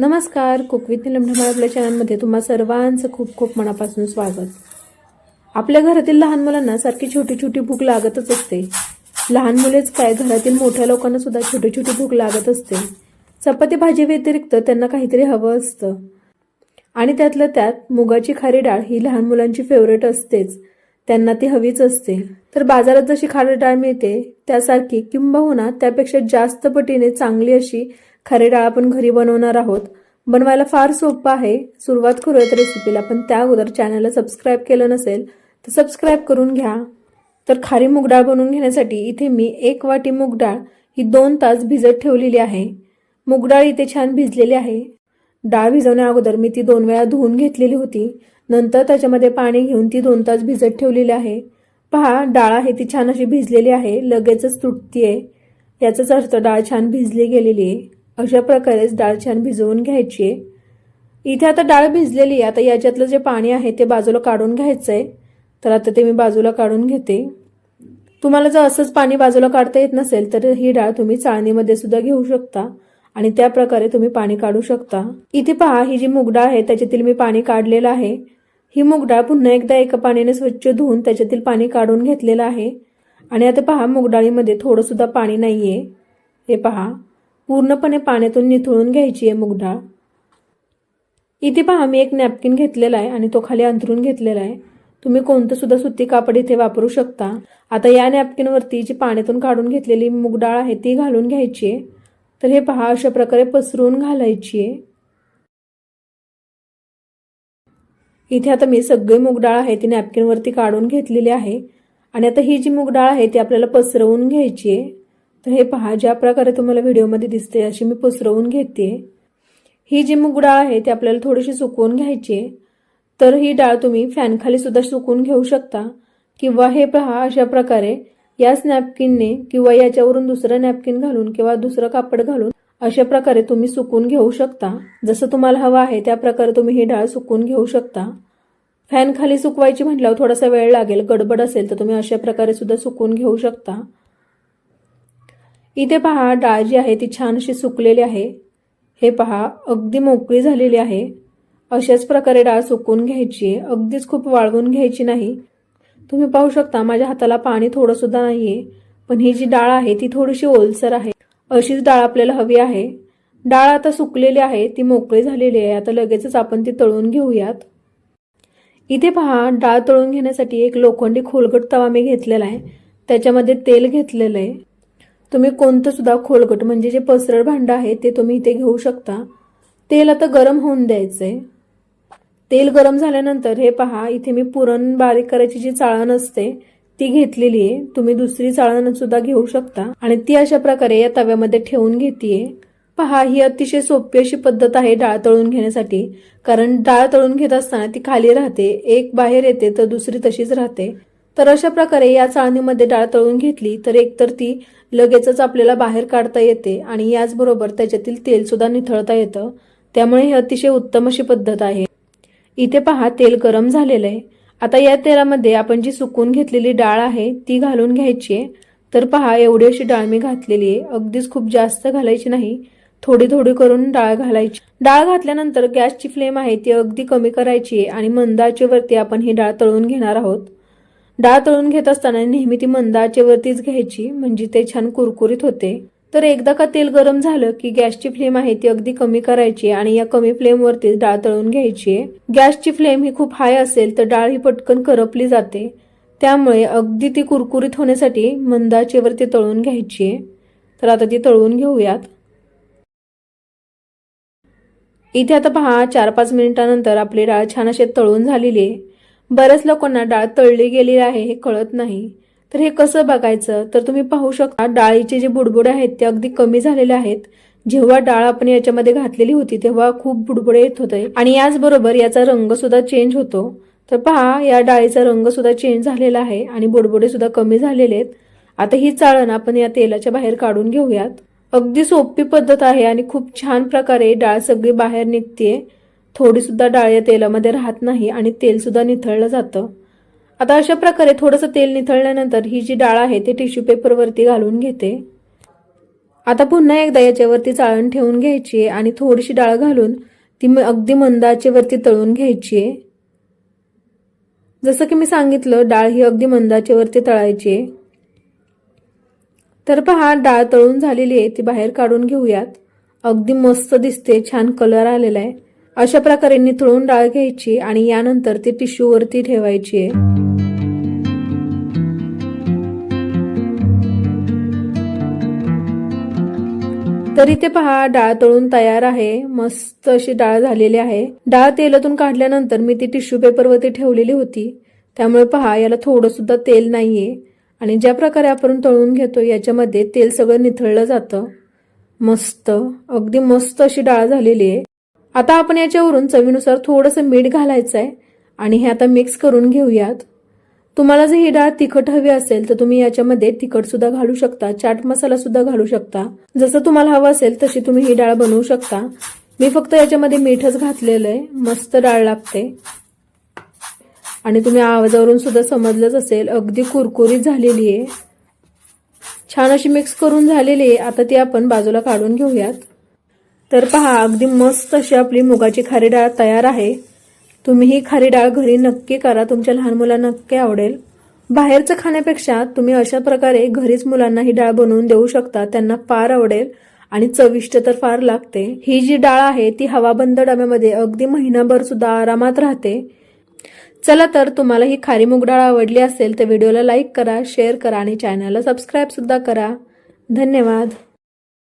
नमस्कार cook with आपल्या चॅनलमध्ये तुम्हा सर्वांचं खूप खूप मनापासून स्वागत. आपल्या घरातील लहान मुलांना सारखी छोटी छोटी भूक लागतच असते. लहान मुलेच काय घरातील मोठ्या लोकांना सुद्धा छोटी छोटी भूक लागत असते. चपाती भाजी व्यतिरिक्त त्यांना काहीतरी हवं असतं. आणि त्यातलं त्यात मुगाची खारी डाळ ही लहान मुलांची फेवरेट असतेच. त्यांना ती हवीच असते. तर बाजारात जशी खारी डाळ मिळते त्यासारखी किंबहुना त्यापेक्षा जास्त पटीने चांगली अशी खारी डाळ आपण घरी बनवणार आहोत. बनवायला फार सोपं आहे. सुरुवात करूयात रेसिपीला पण त्या अगोदर चॅनलला सबस्क्राईब केलं नसेल तर सबस्क्राईब करून घ्या. तर खारी मूगडाळ बनवून घेण्यासाठी इथे मी एक वाटी मूग डाळ ही दोन तास भिजत ठेवलेली आहे. मूगडाळ इथे छान भिजलेली आहे. डाळ भिजवण्या अगोदर मी ती दोन वेळा धुवून घेतलेली होती. नंतर त्याच्यामध्ये पाणी घेऊन ती दोन तास भिजत ठेवलेली आहे. पहा डाळ आहे ती छान अशी भिजलेली आहे लगेचच तुटतीये. याचाच अर्थ डाळ छान भिजली गेलेली आहे. अशा प्रकारेच डाळ छान भिजवून घ्यायची. आहे इथे आता डाळ भिजलेली आहे. आता याच्यातलं जे पाणी आहे ते बाजूला काढून घ्यायचं आहे तर आता ते मी बाजूला काढून घेते. तुम्हाला जर असंच पाणी बाजूला काढता येत नसेल तर ही डाळ तुम्ही चाळणीमध्ये सुद्धा घेऊ शकता. आणि त्या प्रकारे तुम्ही पाणी काढू शकता. इथे पहा ही जी मुगडाळ आहे त्याच्यातील मी पाणी काढलेलं आहे. ही मुगडाळ पुन्हा एकदा एका पाण्याने स्वच्छ धुवून त्याच्यातील पाणी काढून घेतलेलं आहे. आणि आता पहा मूग डाळीमध्ये पाणी नाही आहे हे पहा. पूर्णपणे पाण्यातून निथळून घ्यायची आहे मूग डाळ इथे पहा मी एक नॅपकिन घेतलेला आहे आणि तो खाली अंथरून घेतलेला आहे. तुम्ही कोणतं सुद्धा सुती कापड इथे वापरू शकता. आता या नॅपकिनवरती जी पाण्यातून काढून घेतलेली मूग डाळ आहे ती घालून घ्यायची आहे. तर हे पहा अशा प्रकारे पसरवून घालायची आहे. इथे आता मी सगळी मूग डाळ आहे ती नॅपकिनवरती काढून घेतलेली आहे. आणि आता ही जी मूग डाळ आहे ती आपल्याला पसरवून घ्यायची आहे. तर हे पहा ज्या प्रकारे तुम्हाला व्हिडिओमध्ये दिसते अशी मी पसरवून घेते. ही जी मूग डाळ आहे ती आपल्याला थोडीशी सुकवून घ्यायची. आहे तर ही डाळ तुम्ही फॅनखाली सुद्धा सुकवून घेऊ शकता. किंवा हे पहा अशा प्रकारे याच नॅपकिनने किंवा याच्यावरून दुसरं नॅपकिन घालून किंवा दुसरं कापड घालून अशा प्रकारे तुम्ही सुकून घेऊ शकता. जसं तुम्हाला हवं आहे त्या प्रकारे तुम्ही ही डाळ सुकून घेऊ शकता. फॅन खाली सुकवायची म्हटल्यावर थोडासा वेळ लागेल गडबड असेल तर तुम्ही अशा प्रकारे सुद्धा सुकून घेऊ शकता. इथे पहा डाळ जी आहे ती छान अशी सुकलेली आहे. हे पहा अगदी मोकळी झालेली आहे. अशाच प्रकारे डाळ सुकून घ्यायची आहे अगदीच खूप वाळवून घ्यायची नाही. तुम्ही पाहू शकता माझ्या हाताला पाणी थोडंसुद्धा नाही आहे पण ही जी डाळ आहे ती थोडीशी ओलसर आहे. अशीच डाळ आपल्याला हवी आहे. डाळ आता सुकलेली आहे ती मोकळी झालेली आहे आता लगेचच आपण ती तळून घेऊयात. इथे पहा डाळ तळून घेण्यासाठी एक लोखंडी खोलगट तवा मी घेतलेला आहे. त्याच्यामध्ये तेल घेतलेलं आहे. तुम्ही कोणतं सुद्धा खोलगट म्हणजे जे पसरळ भांडं आहे ते तुम्ही इथे घेऊ शकता. तेल आता गरम होऊन द्यायचं आहे तेल गरम झाल्यानंतर हे पहा इथे मी पुरण बारीक करायची जी चाळण असते ती घेतलेली आहे. तुम्ही दुसरी चाळण सुद्धा घेऊ शकता. आणि ती अशा प्रकारे या तव्यामध्ये ठेवून घेतीये. पहा ही अतिशय सोपी अशी पद्धत आहे डाळ तळून घेण्यासाठी. कारण डाळ तळून घेत असताना ती खाली राहते एक बाहेर येते तर दुसरी तशीच राहते. तर अशा प्रकारे या चाळणीमध्ये डाळ तळून घेतली तर एकतर ती लगेचच आपल्याला बाहेर काढता येते आणि याचबरोबर त्याच्यातील तेल सुद्धा निथळता येतं. त्यामुळे ही अतिशय उत्तम अशी पद्धत आहे. इथे पहा तेल गरम झालेलं आहे. आता या तेलामध्ये आपण जी सुकून घेतलेली डाळ आहे ती घालून घ्यायची आहे. तर पहा एवढी अशी डाळ मी घातलेली आहे. अगदीच खूप जास्त घालायची नाही. थोडी थोडी करून डाळ घालायची. डाळ घातल्यानंतर गॅसची फ्लेम आहे ती अगदी कमी करायची आहे आणि मंदाचेवरती आपण ही डाळ तळून घेणार आहोत. डाळ तळून घेत असताना नेहमी ती मंदाचेवरतीच घ्यायची म्हणजे ते छान कुरकुरीत होते. तर एकदा का तेल गरम झालं की गॅसची फ्लेम आहे ती अगदी कमी करायची आणि या कमी फ्लेमवरती डाळ तळून घ्यायची. आहे गॅसची फ्लेम ही खूप हाय असेल तर डाळ ही पटकन करपली जाते. त्यामुळे अगदी ती कुरकुरीत होण्यासाठी मंदाचेवरती तळून घ्यायची. आहे तर आता ती तळून घेऊयात. इथे आता पहा चार पाच मिनिटानंतर आपली डाळ छान अशी तळून झालेली आहे. बऱ्याच लोकांना डाळ तळली गेलेली आहे हे कळत नाही. तर हे कसं बघायचं? तर तुम्ही पाहू शकता डाळीचे जे बुडबुडे आहेत ते अगदी कमी झालेले आहेत. जेव्हा डाळ आपण याच्यामध्ये घातलेली होती तेव्हा खूप बुडबुडे येत होते. आणि याचबरोबर याचा रंग सुद्धा चेंज होतो. तर पहा या डाळीचा रंग सुद्धा चेंज झालेला आहे आणि बुडबुडे सुद्धा कमी झालेले आहेत. आता ही चाळण आपण या तेलाच्या बाहेर काढून घेऊयात. अगदी सोपी पद्धत आहे आणि खूप छान प्रकारे डाळ सगळी बाहेर निघते थोडीसुद्धा डाळ या तेलामध्ये राहत नाही आणि तेलसुद्धा निथळलं जातं. आता अशा प्रकारे थोडंसं तेल निथळल्यानंतर ही जी डाळ आहे ती टिश्यू पेपरवरती घालून घेते. आता पुन्हा एकदा याच्यावरती चाळण ठेवून घ्यायची आहे आणि थोडीशी डाळ घालून ती म- अगदी मंदाचेवरती तळून घ्यायची आहे. जसं की मी सांगितलं डाळ ही अगदी मंदाचेवरती तळायची आहे. तर पहा डाळ तळून झालेली आहे ती बाहेर काढून घेऊयात. अगदी मस्त दिसते छान कलर आलेला आहे. अशा प्रकारे निथळून डाळ घ्यायची आणि यानंतर ती टिश्यूवरती ठेवायची आहे. तर इथे पहा डाळ तळून तयार आहे. मस्त अशी डाळ झालेली आहे. डाळ तेलातून काढल्यानंतर मी ती टिश्यू पेपरवरती ठेवलेली होती. त्यामुळे पहा याला थोडं सुद्धा तेल नाहीये. आणि ज्या प्रकारे आपण तळून घेतो याच्यामध्ये तेल सगळं निथळलं जातं. मस्त. अगदी मस्त अशी डाळ झालेली आहे. आता आपण याच्यावरून चवीनुसार थोडंसं मीठ घालायचं आहे आणि हे आता मिक्स करून घेऊयात. तुम्हाला जर ही डाळ तिखट हवी असेल तर तुम्ही याच्यामध्ये तिखट सुद्धा घालू शकता चाट मसाला सुद्धा घालू शकता. जसं तुम्हाला हवं असेल तशी तुम्ही ही डाळ बनवू शकता. मी फक्त याच्यामध्ये मीठच घातलेलं आहे. मस्त डाळ लागते. आणि तुम्ही आवाजावरून सुद्धा समजलंच असेल अगदी कुरकुरीत झालेली आहे. छान अशी मिक्स करून झालेली आहे. आता ती आपण बाजूला काढून घेऊयात. तर पहा अगदी मस्त अशी आपली मुगाची खारी डाळ तयार आहे. तुम्ही ही खारी डाळ घरी नक्की करा तुमच्या लहान मुलांना नक्की आवडेल. बाहेरचं खाण्यापेक्षा तुम्ही अशा प्रकारे घरीच मुलांना ही डाळ बनवून देऊ शकता त्यांना फार आवडेल आणि चविष्ट तर फार लागते. ही जी डाळ आहे ती हवाबंद डब्यामध्ये अगदी महिनाभर सुद्धा आरामात राहते. चला तर तुम्हाला ही खारी मूग डाळ आवडली असेल तर व्हिडिओला लाईक करा शेअर करा आणि चॅनलला सबस्क्राईब सुद्धा करा. धन्यवाद.